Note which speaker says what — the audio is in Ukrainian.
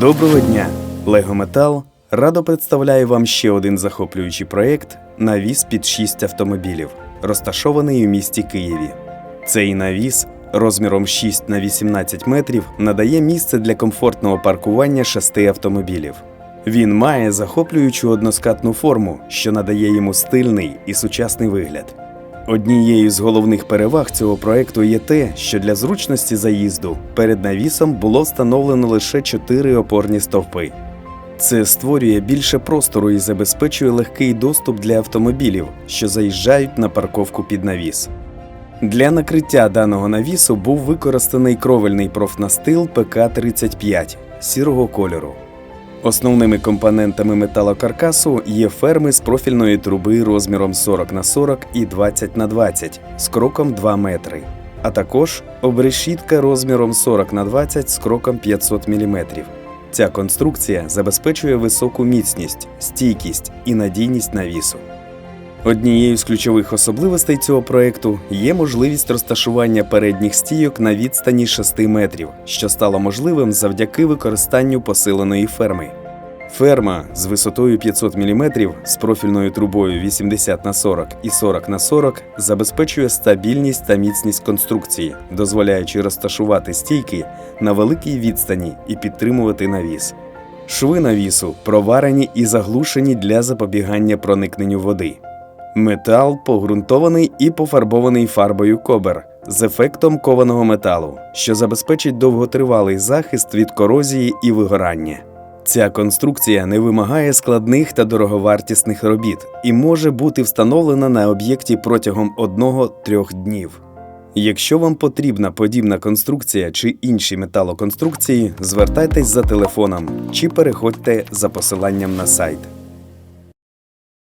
Speaker 1: Доброго дня! Лего Метал радо представляє вам ще один захоплюючий проєкт навіс під 6 автомобілів, розташований у місті Києві. Цей навіс розміром 6 на 18 метрів надає місце для комфортного паркування шести автомобілів. Він має захоплюючу односкатну форму, що надає йому стильний і сучасний вигляд. Однією з головних переваг цього проекту є те, що для зручності заїзду перед навісом було встановлено лише чотири опорні стовпи. Це створює більше простору і забезпечує легкий доступ для автомобілів, що заїжджають на парковку під навіс. Для накриття даного навісу був використаний кровельний профнастил ПК-35 сірого кольору. Основними компонентами металокаркасу є ферми з профільної труби розміром 40 на 40 і 20 на 20 з кроком 2 метри, а також обрешітка розміром 40 на 20 з кроком 500 мм. Ця конструкція забезпечує високу міцність, стійкість і надійність навісу. Однією з ключових особливостей цього проекту є можливість розташування передніх стійок на відстані 6 метрів, що стало можливим завдяки використанню посиленої ферми. Ферма з висотою 500 мм з профільною трубою 80 на 40 і 40 на 40 забезпечує стабільність та міцність конструкції, дозволяючи розташувати стійки на великій відстані і підтримувати навіс. Шви навісу проварені і заглушені для запобігання проникненню води. Метал погрунтований і пофарбований фарбою кобер з ефектом кованого металу, що забезпечить довготривалий захист від корозії і вигорання. Ця конструкція не вимагає складних та дороговартісних робіт і може бути встановлена на об'єкті протягом 1-3 днів. Якщо вам потрібна подібна конструкція чи інші металоконструкції, звертайтесь за телефоном чи переходьте за посиланням на сайт.